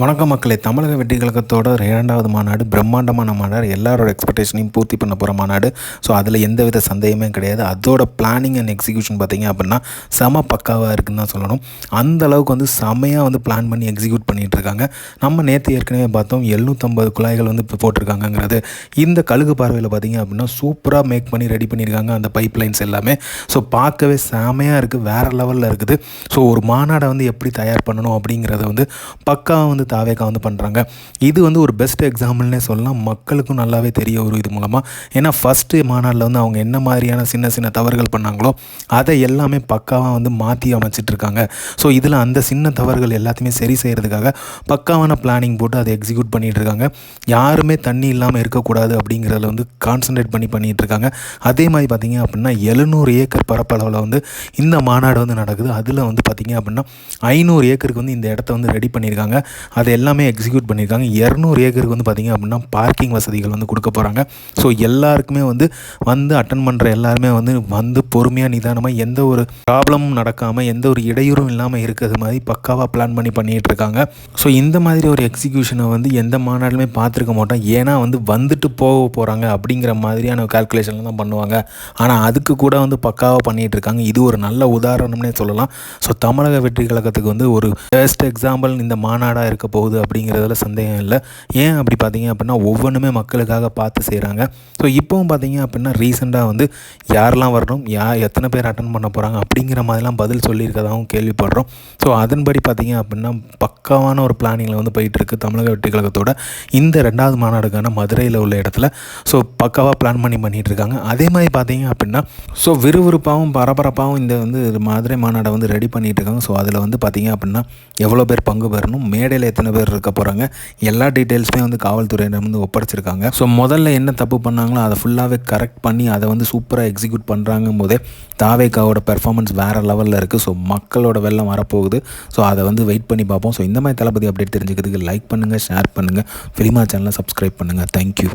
வணக்கம் மக்களே. தமிழக வெற்றி கழகத்தோட இரண்டாவது மாநாடு பிரம்மாண்டமான மாநாடு எல்லாரோட எக்ஸ்பெக்டேஷனையும் பூர்த்தி பண்ண போகிற மாநாடு. ஸோ அதில் எந்தவித சந்தேகமே கிடையாது. அதோட பிளானிங் அண்ட் எக்ஸிக்யூஷன் பார்த்திங்க அப்படின்னா செம பக்காவாக இருக்குன்னு தான் சொல்லணும். அந்த அளவுக்கு வந்து செமையாக வந்து பிளான் பண்ணி எக்ஸிக்யூட் பண்ணிகிட்ருக்காங்க நம்ம நேற்று ஏற்கனவே பார்த்தோம் எழுநூற்றம்பது குழாய்கள் வந்து இப்போ போட்டிருக்காங்கங்கிறது. இந்த கழுகு பார்வையில் பார்த்திங்க அப்படின்னா சூப்பராக மேக் பண்ணி ரெடி பண்ணியிருக்காங்க அந்த பைப் லைன்ஸ் எல்லாமே. ஸோ பார்க்கவே செமையாக இருக்குது வேறு லெவலில் இருக்குது. ஸோ ஒரு மாநாடை வந்து எப்படி தயார் பண்ணணும் அப்படிங்கிறத வந்து தான் வந்து தாவேக்கா வந்து பண்ணுறாங்க இது வந்து ஒரு பெஸ்ட் எக்ஸாம்பிள்னே சொல்லலாம். மக்களுக்கும் நல்லாவே தெரிய ஒரு இது மூலமாக ஏன்னா ஃபஸ்ட்டு மாநாட்டில் வந்து அவங்க என்ன மாதிரியான சின்ன சின்ன தவறுகள் பண்ணாங்களோ அதை எல்லாமே பக்காவாக வந்து மாற்றி அமைச்சிட்டு இருக்காங்க. ஸோ இதில் அந்த சின்ன தவறுகள் எல்லாத்தையுமே சரி செய்கிறதுக்காக பக்காவான பிளானிங் போட்டு அதை எக்ஸிக்யூட் பண்ணிகிட்டு இருக்காங்க. யாருமே தண்ணி இல்லாமல் இருக்கக்கூடாது அப்படிங்கிறதுல வந்து கான்சன்ட்ரேட் பண்ணி பண்ணிகிட்டு இருக்காங்க. அதே மாதிரி பார்த்தீங்க அப்படின்னா எழுநூறு ஏக்கர் பரப்பளவில் வந்து இந்த மாநாடு வந்து நடக்குது. அதில் வந்து பார்த்தீங்க அப்படின்னா ஐநூறு ஏக்கருக்கு வந்து இந்த இடத்த வந்து ரெடி பண்ணியிருக்காங்க அதை எல்லாமே எக்ஸிக்யூட் பண்ணியிருக்காங்க. இரநூறு ஏக்கருக்கு வந்து பார்த்திங்க அப்படின்னா பார்க்கிங் வசதிகள் வந்து கொடுக்க போகிறாங்க ஸோ எல்லாருக்குமே வந்து வந்து அட்டன் பண்ணுற எல்லாருமே வந்து வந்து பொறுமையாக நிதானமாக எந்த ஒரு ப்ராப்ளமும் நடக்காமல் எந்த ஒரு இடையூறும் இல்லாமல் இருக்கிறது மாதிரி பக்காவாக பிளான் பண்ணி பண்ணிகிட்டு இருக்காங்க. ஸோ இந்த மாதிரி ஒரு எக்ஸிக்யூஷனை வந்து எந்த மாநாடுமே பார்த்துருக்க மாட்டோம். ஏன்னா வந்து வந்துட்டு போக போகிறாங்க அப்படிங்கிற மாதிரியான கால்குலேஷன்லாம் தான் பண்ணுவாங்க. ஆனால் அதுக்கு கூட வந்து பக்காவாக பண்ணிகிட்டு இருக்காங்க. இது ஒரு நல்ல உதாரணம்னே சொல்லலாம். ஸோ தமிழக வெற்றி கழகத்துக்கு வந்து ஒரு பெஸ்ட் எக்ஸாம்பிள் இந்த மாநாடாக இருக்க போகுது அப்படிங்கிறதுல சந்தேகம் இல்லை. ஏன் அப்படி பார்த்தீங்க அப்படின்னா ஒவ்வொன்றுமே மக்களுக்காக பார்த்து செய்கிறாங்க ஸோ இப்போவும் பார்த்தீங்க அப்படின்னா ரீசெண்டாக வந்து யாரெல்லாம் வரணும் யா எத்தனை பேர் அட்டன் பண்ண போகிறாங்க அப்படிங்கிற மாதிரிலாம் பதில் சொல்லியிருக்கதாகவும் கேள்விப்படுறோம். ஸோ அதன்படி பார்த்தீங்க அப்படின்னா பக்காவான ஒரு பிளானிங்கில் வந்து போயிட்டுருக்கு தமிழக வெற்றி கழகத்தோட இந்த ரெண்டாவது மாநாடுக்கான மதுரையில் உள்ள இடத்துல. ஸோ பக்காவாக பிளான் பண்ணி பண்ணிகிட்டு இருக்காங்க அதே மாதிரி பார்த்தீங்க அப்படின்னா ஸோ விறுவிறுப்பாகவும் பரபரப்பாகவும் இந்த வந்து மதுரை மாநாடை வந்து ரெடி பண்ணிகிட்டு இருக்காங்க ஸோ அதில் வந்து பார்த்தீங்க அப்படின்னா எவ்வளோ பேர் பங்கு பெறணும் மேடையில் எத்தனை பேர் இருக்க போகிறாங்க எல்லா டீட்டெயில்ஸுமே வந்து காவல்துறையினர் வந்து ஒப்படைச்சிருக்காங்க. ஸோ முதல்ல என்ன தப்பு பண்ணாங்களோ அதை ஃபுல்லாகவே கரெக்ட் பண்ணி அதை வந்து சூப்பராக எக்ஸிக்யூட் பண்ணுறாங்கும் போதே தாவேக்காவோட பெர்ஃபார்மன்ஸ் வேறு லெவலில் இருக்குது ஸோ மக்களோட வெள்ளம் வரப்போகுது. ஸோ அதை வந்து வெயிட் பண்ணி பார்ப்போம். ஸோ இந்த மாதிரி தளபதி அப்டேட் தெரிஞ்சுக்கிறதுக்கு லைக் பண்ணுங்கள் ஷேர் பண்ணுங்கள் ஃபிலிமா சேனலை சப்ஸ்கிரைப் பண்ணுங்கள் தேங்க்யூ